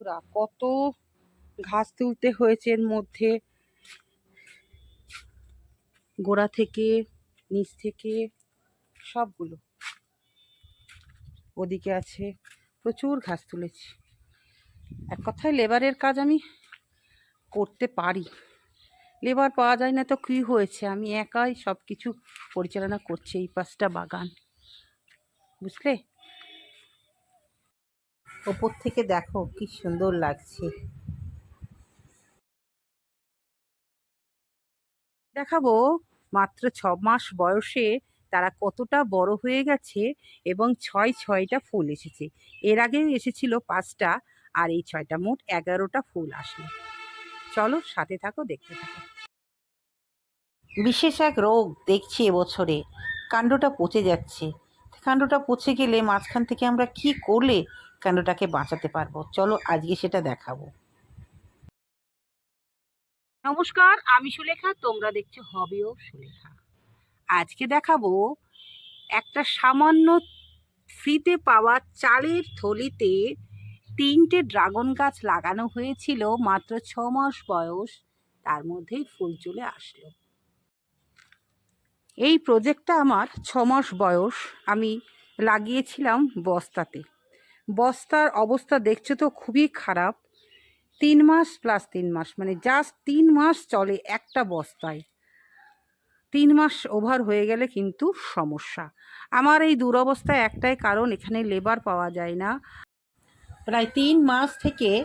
রা কত ঘাস তুলতে হয়েছে এর মধ্যে। গোড়া থেকে, নিচ থেকে, সবগুলো। ওদিকে আছে প্রচুর ঘাস তুলেছি। এক কথায় লেবারের কাজ আমি করতে পারি। লেবার পাওয়া যায় না তো কী হয়েছে? আমি একাই সব কিছু পরিচালনা করছি এই পাঁচটা বাগান। বুঝলে? ওপর থেকে দেখো কি সুন্দর লাগছে। দেখাবো মাত্র ছ মাস বয়সে তারা কতটা বড় হয়ে গেছে এবং ছয় ছয়টা ফুল এসেছে। এর আগেও এসেছিল পাঁচটা আর এই ছয়টা মোট এগারোটা ফুল আসলো। চলো সাথে থাকো, দেখতে থাকো। বিশেষ এক রোগ দেখছি এবছরে, কাণ্ডটা পচে যাচ্ছে। কাণ্ডটা পচে গেলে মাঝখান থেকে আমরা কি করলে কাণ্ডটাকে বাঁচাতে পারব? চলো আজকে সেটা দেখাবো। নমস্কার, আমি সুলেখা, তোমরা দেখছ হবেও সুলেখা। আজকে দেখাবো একটা সামান্য ফ্রিতে পাওয়া চালের থলিতে তিনটে ড্রাগন গাছ লাগানো হয়েছিল, মাত্র ছ মাস বয়স, তার মধ্যেই ফুল চলে আসলো। এই প্রজেক্টটা আমার ছ মাস বয়স, আমি লাগিয়েছিলাম বস্তাতে। বস্তার অবস্থা দেখছ তো খুবই খারাপ। তিন মাস প্লাস তিন মাস মানে জাস্ট তিন মাস চলে একটা বস্তায়। তিন মাস ওভার হয়ে গেলে কিন্তু সমস্যা। আমার এই দুরবস্থায় একটাই কারণ, এখানে লেবার পাওয়া যায় না। প্রায় তিন মাস থেকে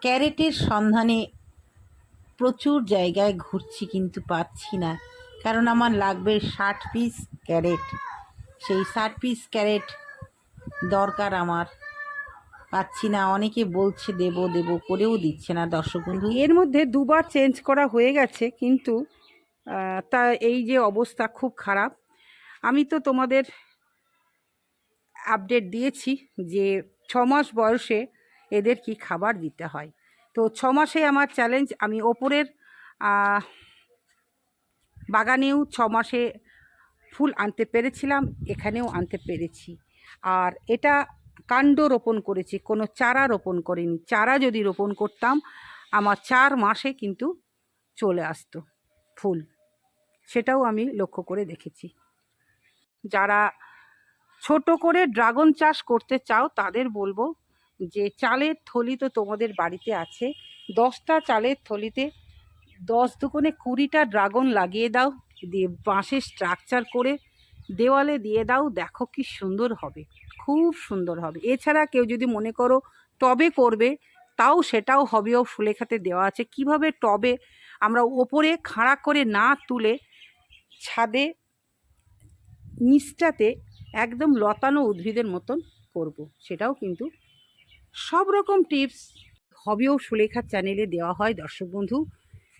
ক্যারেটের সন্ধানে প্রচুর জায়গায় ঘুরছি কিন্তু পাচ্ছি না। কারণ আমার লাগবে ষাট পিস ক্যারেট। সেই ষাট পিস ক্যারেট দরকার আমার। পাচ্ছি না, অনেকে বলছে দেব দেব করেও দিচ্ছে না দর্শক বন্ধু। এর মধ্যে দুবার চেঞ্জ করা হয়ে গেছে, কিন্তু তা এই যে অবস্থা খুব খারাপ। আমি তো তোমাদের আপডেট দিয়েছি যে ছ মাস বয়সে এদের কি খাবার দিতে হয়। তো ছ মাসে আমার চ্যালেঞ্জ আমি ওপরের বাগানেও ছ মাসে ফুল আনতে পেরেছিলাম, এখানেও আনতে পেরেছি। আর এটা কাণ্ড রোপণ করেছি, কোনো চারা রোপণ করিনি। চারা যদি রোপণ করতাম, আমার চার মাসে কিন্তু চলে আসতো ফুল। সেটাও আমি লক্ষ্য করে দেখেছি। যারা ছোট করে ড্রাগন চাষ করতে চাও, তাদের বলব যে চালের থলি তো তোমাদের বাড়িতে আছে। দশটা চালের থলিতে দশ দুগুণে কুড়িটা ড্রাগন লাগিয়ে দাও, দিয়ে বাঁশের স্ট্রাকচার করে দেওয়ালে দিয়ে দাও, দেখো কি সুন্দর হবে। খুব সুন্দর হবে। এছাড়া কেউ যদি মনে করো টবে করবে, তাও সেটাও হবেও সুলেখাতে দেওয়া আছে। কীভাবে টবে আমরা ওপরে খাড়া করে না তুলে ছাদে নিচটাতে একদম লতানো উদ্ভিদের মতন করব, সেটাও কিন্তু সব রকম টিপস হবেও সুলেখার চ্যানেলে দেওয়া হয়, দর্শক বন্ধু।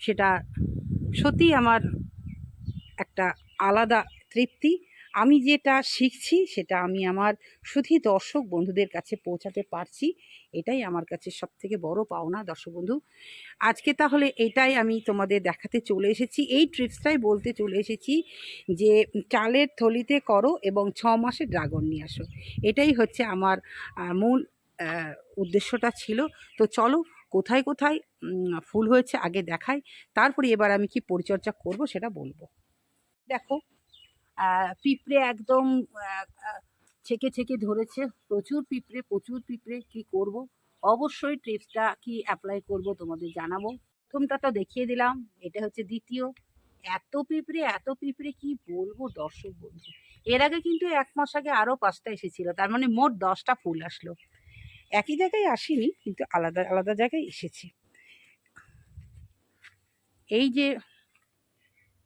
সেটা সত্যি আমার একটা আলাদা তৃপ্তি। আমি যেটা শিখছি, সেটা আমি আমার শুধু দর্শক বন্ধুদের কাছে পৌঁছাতে পারছি। এটাই আমার কাছে সব থেকে বড় পাওনা দর্শক বন্ধু। আজকে তাহলে এটাই আমি তোমাদের দেখাতে চলে এসেছি। এই ট্রিপসটাই বলতে চলে এসেছি যে, চালের থলিতে করো এবং ছ মাসে ড্রাগন নিয়ে আসো। এটাই হচ্ছে আমার মূল উদ্দেশ্যটা ছিল। তো চলো, কোথায় কোথায় ফুল হয়েছে আগে দেখাই। তারপরে এবার আমি কি পরিচর্যা করব সেটা বলব। দেখো পিঁপড়ে একদম ছেকে ছেকে ধরেছে। প্রচুর পিঁপড়ে প্রচুর পিঁপড়ে, কি করব? অবশ্যই ট্রিপসটা কি অ্যাপ্লাই করব তোমাদের জানাব। প্রথমটা তো দেখিয়ে দিলাম, এটা হচ্ছে দ্বিতীয়। এত পিঁপড়ে এত পিঁপড়ে, কি বলব দর্শক বন্ধু? এর আগে কিন্তু এক মাস আগে আরও পাঁচটা এসেছিল, তার মানে মোট দশটা ফুল আসলো। একই জায়গায় আসিনি, কিন্তু আলাদা আলাদা জায়গায় এসেছে। এই যে,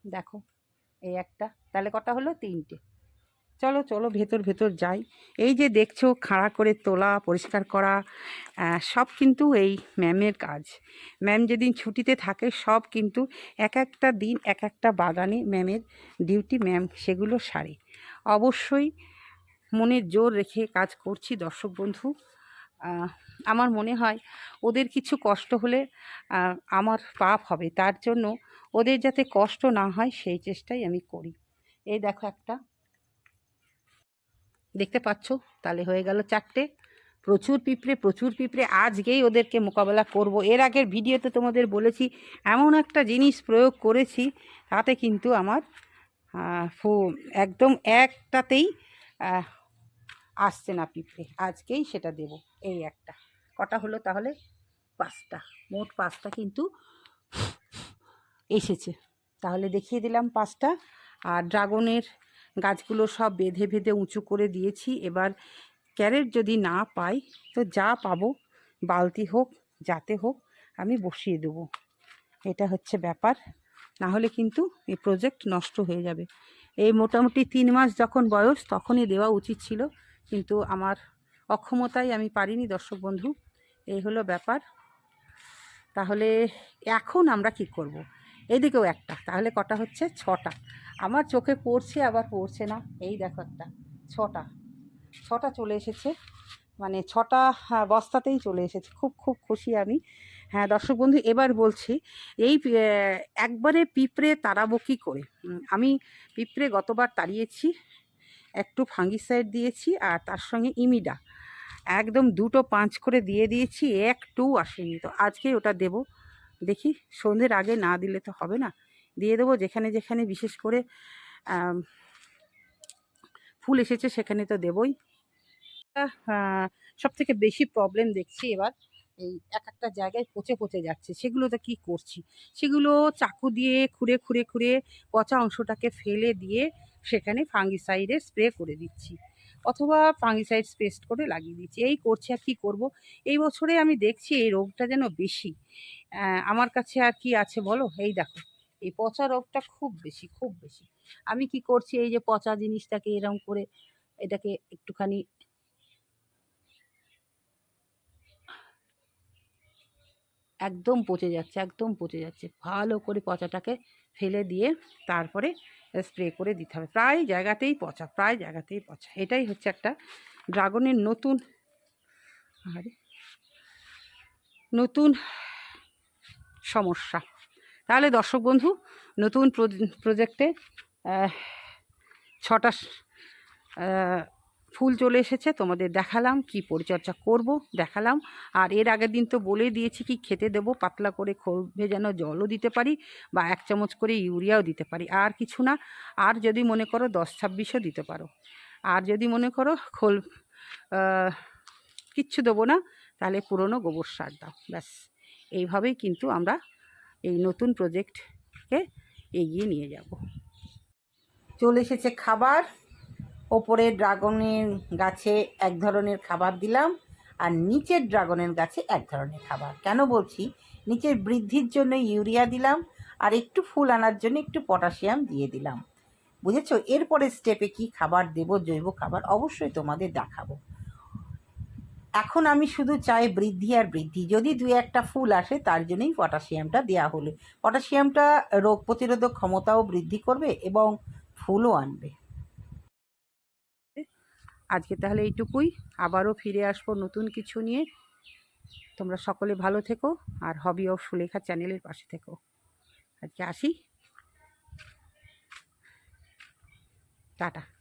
দেখো এই একটা। তাহলে কটা হলো? তিনটে। চলো চলো, ভেতর ভেতর যাই। এই যে দেখছ, খাড়া করে তোলা, পরিষ্কার করা সব কিন্তু এই ম্যামের কাজ। ম্যাম যেদিন ছুটিতে থাকে, সব কিন্তু এক একটা দিন, এক একটা বাগানে ম্যামের ডিউটি, ম্যাম সেগুলো সারে। অবশ্যই মনের জোর রেখে কাজ করছি দর্শক বন্ধু। আমার মনে হয় ওদের কিছু কষ্ট হলে আমার পাপ হবে। তার জন্য ওদের যাতে কষ্ট না হয়, সেই চেষ্টাই আমি করি। এই দেখো একটা। দেখতে পাচ্ছ? তাহলে হয়ে গেল চারটে। প্রচুর পিঁপড়ে প্রচুর পিঁপড়ে। আজকেই ওদেরকে মোকাবেলা করব। এর আগের ভিডিওতে তোমাদের বলেছি, এমন একটা জিনিস প্রয়োগ করেছি, তাতে কিন্তু আমার একদম একটাতেই আসছে না পিঁপড়ে। আজকেই সেটা দেব। এই একটা। কটা হলো তাহলে? পাঁচটা। মোট পাঁচটা কিন্তু এসেছে। তাহলে দেখিয়ে দিলাম পাঁচটা। আর ড্রাগনের গাছগুলো সব বেঁধে বেঁধে উঁচু করে দিয়েছি। এবার ক্যারেট যদি না পাই, তো যা পাবো। বালতি হোক, যাতে হোক, আমি বসিয়ে দেবো। এটা হচ্ছে ব্যাপার। না হলে কিন্তু এই প্রজেক্ট নষ্ট হয়ে যাবে। এই মোটামুটি তিন মাস যখন বয়স, তখনই দেওয়া উচিত ছিল। কিন্তু আমার অক্ষমতায় আমি পারিনি দর্শক বন্ধু। এই হলো ব্যাপার। তাহলে এখন আমরা কি করব। এদিকেও একটা। তাহলে কটা হচ্ছে? ছটা। আমার চোখে পড়ছে আবার পড়ছে না। এই দেখো একটা। ছটা। ছটা চলে এসেছে। মানে ছটা হ্যাঁ, বস্তাতেই চলে এসেছে। খুব খুব খুশি আমি। হ্যাঁ দর্শক বন্ধু এবার বলছি এই একবারে পিঁপড়ে তাড়াবো কী করে? আমি পিঁপড়ে গতবার তাড়িয়েছি। একটু ফাঙ্গিসাইড দিয়েছি আর তার সঙ্গে ইমিডা। একদম দুটো পাঁচ করে দিয়ে দিয়েছি, একটু আসেনি। তো আজকে ওটা দেব। দেখি, সন্ধ্যের আগে না দিলে তো হবে না। দিয়ে দেবো যেখানে যেখানে বিশেষ করে ফুল এসেছে সেখানে তো দেবই। সব থেকে বেশি প্রবলেম দেখছি এবার, এই এক একটা জায়গায় পচে পচে যাচ্ছে। সেগুলোতে কি করছি? সেগুলো চাকু দিয়ে খুঁড়ে খুঁড়ে খুঁড়ে পচা অংশটাকে ফেলে দিয়ে সেখানে ফাঙ্গিসাইডের স্প্রে করে দিচ্ছি। অথবা ফাঙ্গিসাইড পেস্ট করে লাগিয়ে দিচ্ছি। এই করছি আর কি করব? এই বছরে আমি দেখছি এই রোগটা যেন বেশি। আমার কাছে আর কি আছে বলো? এই দেখো, এই পচা রোগটা খুব বেশি খুব বেশি। আমি কি করছি? এই যে পচা জিনিসটাকে এরকম করে এটাকে একটুখানি একদম পচে যাচ্ছে, একদম পচে যাচ্ছে। ভালো করে পচাটাকে ফেলে দিয়ে তারপরে স্প্রে করে দিতে হবে। প্রায় জায়গাতেই পচা, প্রায় জায়গাতেই পচা। এটাই হচ্ছে একটা ড্রাগনের নতুন আরে নতুন সমস্যা। তাহলে দর্শক বন্ধু, নতুন প্রজেক্টে ছটা ফুল চলে এসেছে, তোমাদের দেখালাম কি পরিচর্যা করব, দেখালাম। আর এর আগের দিন তো বলে দিয়েছি কি খেতে দেবো, পাতলা করে খোল ভেজানো জলও দিতে পারি বা এক চামচ করে ইউরিয়াও দিতে পারি। আর কিছু না, আর যদি মনে করো দশ ছাব্বিশও দিতে পারো। আর যদি মনে করো খোল কিচ্ছু দেবো না, তাহলে পুরনো গোবর সার দাও, ব্যাস। এইভাবেই কিন্তু আমরা এই নতুন প্রজেক্টকে এগিয়ে নিয়ে যাব। চলে এসেছে খাবার। ওপরে ড্রাগনের গাছে এক ধরনের খাবার দিলাম আর নিচের ড্রাগনের গাছে এক ধরনের খাবার। কেন বলছি? নিচের বৃদ্ধির জন্য ইউরিয়া দিলাম আর একটু ফুল আনার জন্য একটু পটাশিয়াম দিয়ে দিলাম। বুঝেছ? এরপরে স্টেপে কি খাবার দেব, জৈব খাবার অবশ্যই তোমাদের দেখাবো। এখন আমি শুধু চাই বৃদ্ধি আর বৃদ্ধি। যদি দুই একটা ফুল আসে, তার জন্যই পটাশিয়ামটা দেওয়া হলো। পটাশিয়ামটা রোগ প্রতিরোধক ক্ষমতাও বৃদ্ধি করবে এবং ফুলও আনবে। আজকে তাহলে এইটুকুই। আবারও ফিরে আসব নতুন কিছু নিয়ে। তোমরা সকলে ভালো থেকো আর হবি অফ সুলেখা চ্যানেলের পাশে থেকো। আজকে আসি। টাটা।